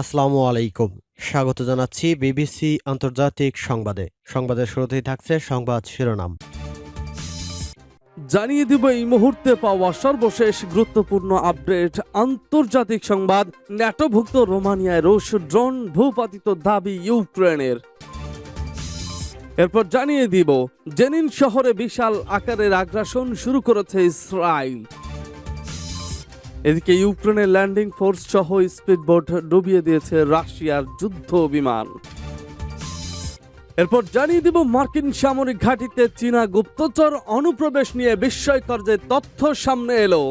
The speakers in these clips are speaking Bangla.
আসসালামু আলাইকুম। স্বাগত জানাচ্ছি বিবিসি আন্তর্জাতিক সংবাদে। সংবাদের শুরুতেই থাকছে সংবাদ শিরোনাম। জানিয়ে দিব এই মুহূর্তে পাওয়া সর্বশেষ গুরুত্বপূর্ণ আপডেট। আন্তর্জাতিক সংবাদ, ন্যাটোভুক্ত রোমানিয়ায় রুশ ড্রোন ভূপাতিত দাবি ইউক্রেনের। এরপর জানিয়ে দিব, জেনিন শহরে বিশাল আকারের আগ্রাসন শুরু করেছে ইসরায়েল। এদিকে ইউক্রেনের ল্যান্ডিং ফোর্স সহ স্পিডবোট ডুবিয়ে দিয়েছে রাশিয়ার যুদ্ধ বিমান। এরপর জানিয়ে দিব মার্কিন সামরিক ঘাঁটিতে চীনা গুপ্তচর অনুপ্রবেশ নিয়ে বিস্ময়কর যে তথ্য সামনে এলো।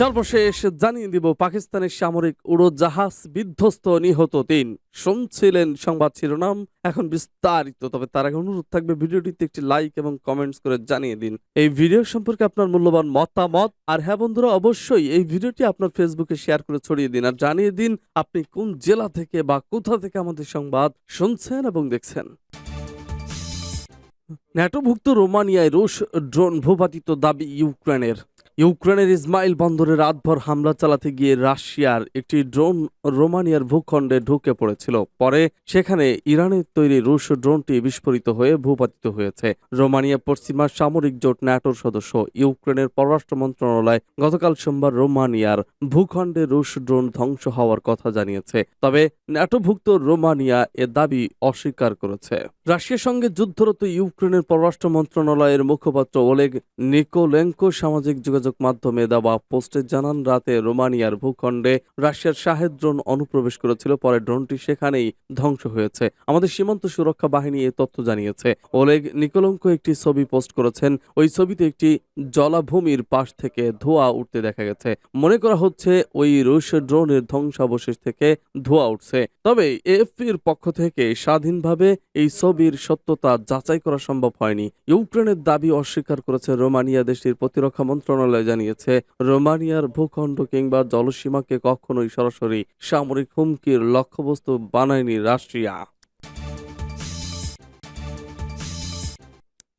সর্বশেষ জানিয়ে দিব, পাকিস্তানের সামরিক উড়োজাহাজ বিধ্বস্ত নিহত তিন। শুনছিলেন সংবাদ শিরোনাম, এখন বিস্তারিত। তবে তার আগে অনুরোধ থাকবে, ভিডিওটিতে একটি লাইক এবং কমেন্টস করে জানিয়ে দিন। এই ভিডিও সম্পর্কে আপনার মূল্যবান মতামত। আর হ্যাঁ বন্ধুরা, অবশ্যই এই ভিডিওটি আপনার ফেসবুকে শেয়ার করে ছড়িয়ে দিন। আর জানিয়ে দিন, আপনি কোন জেলা থেকে বা কোথা থেকে আমাদের সংবাদ শুনছেন এবং দেখছেন। ন্যাটোভুক্ত রোমানিয়ায় রুশ ড্রোন ভূপাতিত দাবি ইউক্রেনের। ইউক্রেনের ইসমাইল বন্দরে রাতভর হামলা চালাতে গিয়ে রাশিয়ার একটি ড্রোন রোমানিয়ার ভূখণ্ডে ঢুকে পড়েছিল। পরে সেখানে ইরানের তৈরি রুশ ড্রোনটি বিস্ফোরিত হয়ে ভূপাতিত হয়েছে। রোমানিয়া পশ্চিমা সামরিক জোট ন্যাটোর সদস্য ইউক্রেনের পররাষ্ট্র মন্ত্রণালয় গতকাল সোমবার রোমানিয়ার ভূখণ্ডে রুশ ড্রোন ধ্বংস হওয়ার কথা জানিয়েছে। তবে ন্যাটোভুক্ত রোমানিয়া এ দাবি অস্বীকার করেছে। রাশিয়ার সঙ্গে যুদ্ধরত ইউক্রেনের পররাষ্ট্র মন্ত্রণালয়ের মুখপাত্র ওলেগ নিকোলেঙ্কো সামাজিক যোগাযোগ মাধ্যমে দেওয়া পোস্টে জানান, রাতে রোমানিয়ার ভূখণ্ডে রাশিয়ার শাহেদ ড্রোন অনুপ্রবেশ করেছিল, পরে ড্রোনটি সেখানেই ধ্বংস হয়েছে। আমাদের সীমান্ত সুরক্ষা বাহিনী এ তথ্য জানিয়েছে। ওলেগ নিকোলঙ্কো একটি ছবি পোস্ট করেছেন, ওই ছবিতে একটি জলাভূমির পাশ থেকে ধোঁয়া উঠতে দেখা গেছে। মনে করা হচ্ছে, ওই রুশ ড্রোনের ধ্বংসাবশেষ থেকে ধোঁয়া উঠছে। তবে এএফপির পক্ষ থেকে স্বাধীনভাবে এই ছবির সত্যতা যাচাই করা সম্ভব হয়নি। ইউক্রেনের দাবি অস্বীকার করেছে রোমানিয়া দেশটির প্রতিরক্ষা মন্ত্রণালয় জানিয়েছে। রোমানিয়ার ভূখণ্ড কিংবা জলসীমাকে কখনোই সরাসরি সামরিক হুমকির লক্ষ্যবস্তু বানায়নি রাশিয়া।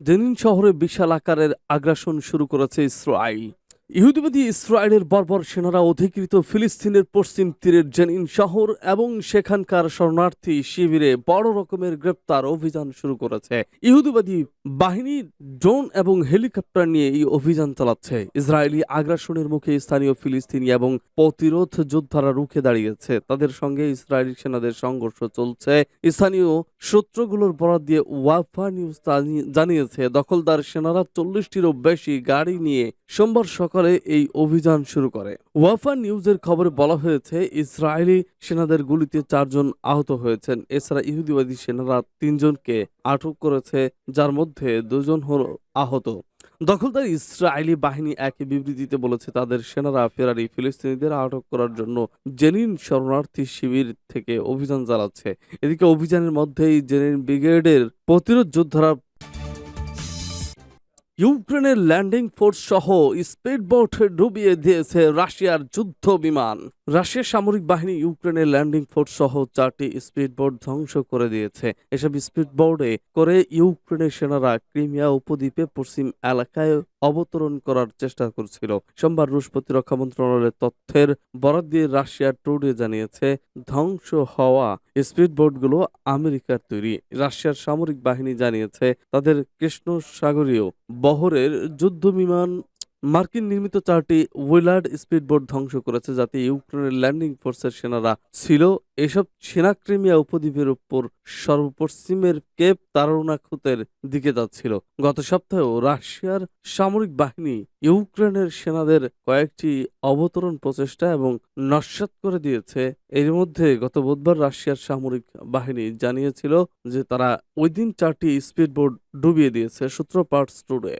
জেনিন শহরে বিশাল আকারের আগ্রাসন শুরু করেছে ইসরায়েল। ইহুদিবাদী ইসরায়েলের বর্বর সেনারা অধিকৃত ফিলিস্তিনের পশ্চিম তীরের জেনিন শহর এবং সেখানকার শরণার্থী শিবিরে বড় রকমের গ্রেপ্তার অভিযান শুরু করেছে। ইহুদিবাদী বাহিনী, ড্রোন এবং হেলিকপ্টার নিয়ে এই অভিযান চালাচ্ছে। ইসরায়েলি আগ্রাসনের মুখে স্থানীয় ফিলিস্তিনি এবং প্রতিরোধ যোদ্ধারা রুখে দাঁড়িয়েছে। তাদের সঙ্গে ইসরায়েলি সেনাদের সংঘর্ষ চলছে। স্থানীয় সূত্রগুলোর বরাদ দিয়ে ওয়াফা নিউজ জানি- জানিয়েছে, দখলদার সেনারা চল্লিশটিরও বেশি গাড়ি নিয়ে সোমবার সকালে এই অভিযান শুরু করে। ওয়াফা নিউজের খবরে বলা হয়েছে, ইসরায়েলি সেনাদের গুলিতে চারজন আহত হয়েছেন। এছাড়া ইহুদিবাদী সেনারা তিনজনকে আটক করেছে, যার মধ্যে দুজন হল আহত। দখলদার ইসরায়েলি বাহিনী এক বিবৃতিতে বলেছে, তাদের সেনারা ফেরারি ফিলিস্তিনিদের আটক করার জন্য জেনিন শরণার্থী শিবির থেকে অভিযান চালাচ্ছে। এদিকে অভিযানের মধ্যেই জেনিন ব্রিগেডের প্রতিরোধ যোদ্ধারা ইউক্রেনের ল্যান্ডিং ফোর্স সহ স্পিডবোট ডুবিয়ে দিয়েছে রাশিয়ার যুদ্ধ বিমান। রাশিয়ার সামরিক বাহিনী ইউক্রেনের ল্যান্ডিং ফোর্স সহ চারটি স্পিডবোট ধ্বংস করে দিয়েছে। এসব স্পিডবোটে করে ইউক্রেনের সেনারা ক্রিমিয়া উপদ্বীপে পশ্চিম এলাকায় অবতরণ করার চেষ্টা করছিল। সোমবার রুশ প্রতিরক্ষা মন্ত্রণালয়ের তথ্যের বরাদ দিয়ে রাশিয়ার টুডে জানিয়েছে, ধ্বংস হওয়া স্পিডবোটগুলো আমেরিকার তৈরি। রাশিয়ার সামরিক বাহিনী জানিয়েছে, তাদের কৃষ্ণ সাগরীয় বহরের যুদ্ধ বিমান মার্কিন নির্মিত চারটি উইলার্ড স্পিডবোট ধ্বংস করেছে যাতে ইউক্রেনের ল্যান্ডিং ফোর্সের সেনারা ছিল। এসব সেনা ক্রিমিয়া উপদ্বীপের উপর সর্বপশ্চিমের কেপ তারুণাখুতের দিকে যাচ্ছিল। গত সপ্তাহেও রাশিয়ার সামরিক বাহিনী ইউক্রেনের সেনাদের কয়েকটি অবতরণ প্রচেষ্টা এবং নস্যাৎ করে দিয়েছে। এর মধ্যে গত বুধবার রাশিয়ার সামরিক বাহিনী জানিয়েছিল যে তারা ওই দিন চারটি স্পিডবোট ডুবিয়ে দিয়েছে সূত্র পার্টস টুডে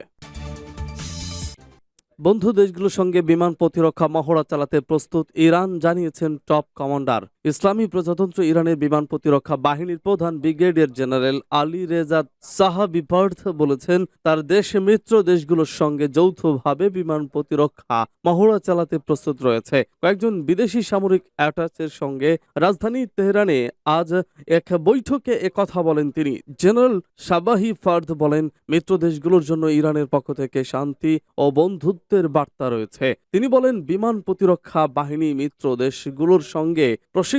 বন্ধু দেশগুলোর সঙ্গে বিমান প্রতিরক্ষা মহড়া চালাতে প্রস্তুত ইরান জানিয়েছেন টপ কমান্ডার। ইসলামী প্রজাতন্ত্র ইরানের বিমান প্রতিরক্ষা বাহিনীর প্রধান ব্রিগেডিয়ার জেনারেল আলী রেজাদ সাহাবিপার্থ বলেছেন, তার দেশ মিত্র দেশগুলোর সঙ্গে যৌথভাবে বিমান প্রতিরক্ষা মহড়া চালাতে প্রস্তুত রয়েছে। কয়েকজন বিদেশি সামরিক অ্যাটাচের সঙ্গে রাজধানী তেহরানে আজ এক বৈঠকে কথা বলেন তিনি। জেনারেল সাবাহি ফার্দ বলেন, মিত্র দেশগুলোর জন্য ইরানের পক্ষ থেকে শান্তি ও বন্ধুত্বের বার্তা রয়েছে। তিনি বলেন, বিমান প্রতিরক্ষা বাহিনী মিত্র দেশগুলোর সঙ্গে প্রশিক্ষণ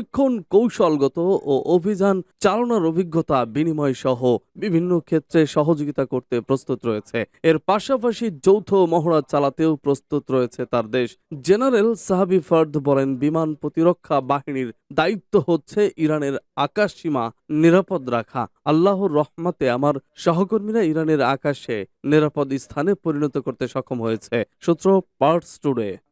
কৌশলগত ও অভিযান চালনার অভিজ্ঞতা বিনিময় সহ বিভিন্ন ক্ষেত্রে সহযোগিতা করতে প্রস্তুত রয়েছে। এর পাশাপাশি যৌথ মহড়া চালাতেও প্রস্তুত রয়েছে তার দেশ। জেনারেল সাহাবি ফার্দ বলেন, বিমান প্রতিরক্ষা বাহিনীর দায়িত্ব হচ্ছে ইরানের আকাশ সীমা নিরাপদ রাখা। আল্লাহর রহমাতে আমার সহকর্মীরা ইরানের আকাশে নিরাপদ স্থানে পরিণত করতে সক্ষম হয়েছে। সূত্র পার্টস টুডে।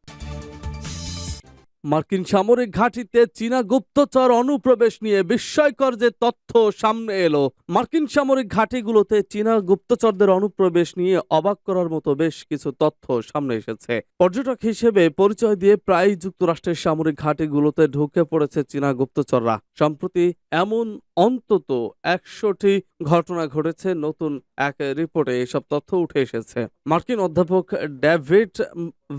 মার্কিন সামরিক ঘাঁটিতে চীনা গুপ্তচর অনুপ্রবেশ নিয়ে বিস্ময়কর যে তথ্য সামনে এলো। মার্কিন সামরিক ঘাঁটিগুলোতে চীনা গুপ্তচরদের অনুপ্রবেশ নিয়ে অবাক করার মতো বেশ কিছু তথ্য সামনে এসেছে। পর্যটক হিসেবে পরিচয় দিয়ে প্রায় যুক্তরাষ্ট্রের সামরিক ঘাঁটিগুলোতে ঢুকে পড়েছে চীনা গুপ্তচররা। সম্প্রতি এমন অন্তত একশোটি ঘটনা ঘটেছে, নতুন এক রিপোর্টে এসব তথ্য উঠে এসেছে। মার্কিন অধ্যাপক ডেভিড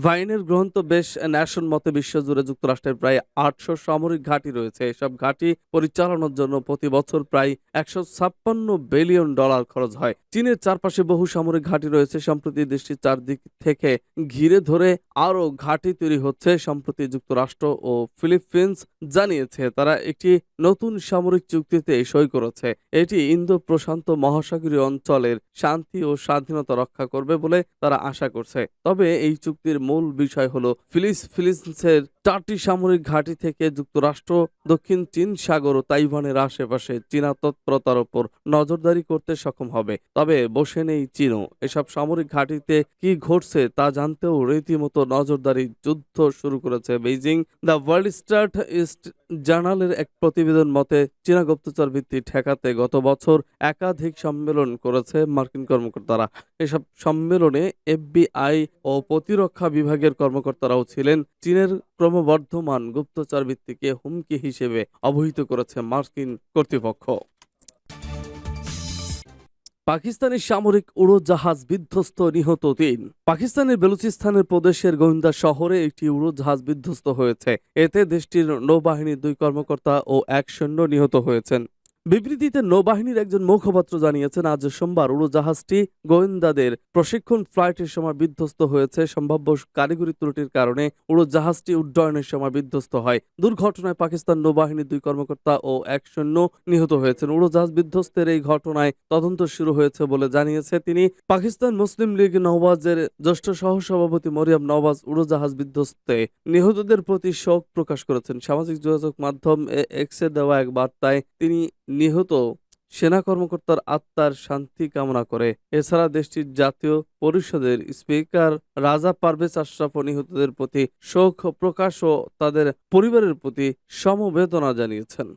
ভাইনের গ্রন্থ বেশ ন্যাশন মতে বিশ্বজুড়ে যুক্তরাষ্ট্রের প্রায় আটশো সামরিক ঘাঁটি রয়েছে। এসব ঘাঁটি পরিচালনার জন্য প্রতি বছর প্রায় একশো ছাপ্পান্ন বিলিয়ন ডলার খরচ হয়। চীনের চারপাশে বহু সামরিক ঘাঁটি রয়েছে। সম্প্রতি দেশটির চারদিক থেকে ঘিরে ধরে আরও ঘাঁটি তৈরি হচ্ছে, সম্প্রতি যুক্তরাষ্ট্র ও ফিলিপিন্স জানিয়েছে। তারা একটি নতুন সামরিক চুক্তিতে সই করেছে। এটি ইন্দো প্রশান্ত মহাসাগরীয় অঞ্চলের শান্তি ও স্বাধীনতা রক্ষা করবে বলে তারা আশা করছে। তবে এই চুক্তির মূল বিষয় হল ফিলিস ফিলিপিন্সের চারটি সামরিক ঘাঁটি থেকে যুক্তরাষ্ট্র, দক্ষিণ চীন সাগর ও তাইওয়ানের আশেপাশে চীনা তৎপরতার ওপর নজরদারি করতে সক্ষম হবে। তবে বসে নেই চীনও। এসব সামরিক ঘাঁটিতে কি ঘটছে তা জানতেও রীতিমতো নজরদারি যুদ্ধ শুরু করেছে Beijing. The Wall Street জার্নালের এক প্রতিবেদন মতে, চীনা গুপ্তচর ভিত্তি ঠেকাতে গত বছর একাধিক সম্মেলন করেছে মার্কিন কর্মকর্তারা। এসব সম্মেলনে এফবিআই ও প্রতিরক্ষা বিভাগের কর্মকর্তারাও ছিলেন। চীনের ক্রমবর্ধমান গুপ্তচর ভিত্তিকে হুমকি হিসেবে অবহিত করেছে মার্কিন কর্তৃপক্ষ। পাকিস্তানি সামরিক উড়োজাহাজ বিধ্বস্ত নিহত তিন। পাকিস্তানের বেলুচিস্তানের প্রদেশের গোয়েন্দা শহরে একটি উড়োজাহাজ বিধ্বস্ত হয়েছে। এতে দেশটির নৌবাহিনীর দুই কর্মকর্তা ও এক সৈন্য নিহত হয়েছেন। বিবৃতিতে নৌবাহিনীর একজন মুখপাত্র জানিয়েছেন, আজ সোমবার উড়োজাহাজটি গোয়েন্দাদের প্রশিক্ষণ ফ্লাইটের সময় বিধ্বস্ত হয়েছে। সম্ভাব্য কারিগরি ত্রুটির কারণে উড়োজাহাজটি উড্ডয়নের সময় বিধ্বস্ত হয়। দুর্ঘটনায় পাকিস্তান নৌবাহিনীর দুই কর্মকর্তা ও এক সৈন্য নিহত হয়েছেন। উড়োজাহাজ বিধ্বস্তের এই ঘটনায় তদন্ত শুরু হয়েছে বলে জানিয়েছে তিনি। পাকিস্তান মুসলিম লীগ নওয়াজের জ্যেষ্ঠ সহসভাপতি মরিয়াম নওয়াজ উড়োজাহাজ বিধ্বস্তে নিহতদের প্রতি শোক প্রকাশ করেছেন। সামাজিক যোগাযোগ মাধ্যম এক্সে দেওয়া এক বার্তায় তিনি নিহত সেনা কর্মকর্তার আত্মার শান্তি কামনা করে। এছাড়া দেশটির জাতীয় পরিষদের স্পিকার রাজা পারভেজ আশরাফ নিহতদের প্রতি শোক প্রকাশ ও তাদের পরিবারের প্রতি সমবেদনা জানিয়েছেন।